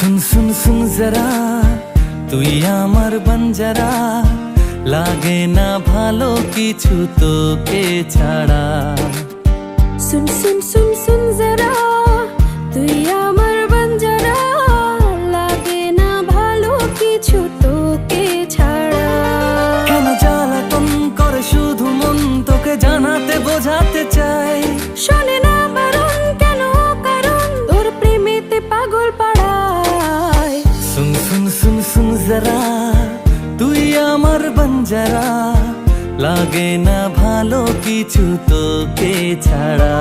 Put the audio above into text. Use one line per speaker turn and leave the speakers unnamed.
सुन सुन सुन जरा তুই আমার বঞ্জারা লাগে না ভালো কিছু তোকে ছাড়া
सुन सुन सुन सुन जरा তুই আমার বঞ্জারা লাগে না ভালো কিছু তোকে ছাড়া
কেন জ্বালাতন করে শুধু মন তোকে জানাতে বোঝাতে চাই
শুন
জরা তুই আমার বঞ্জারা লাগে না ভালো কিছু তোকে ছাড়া।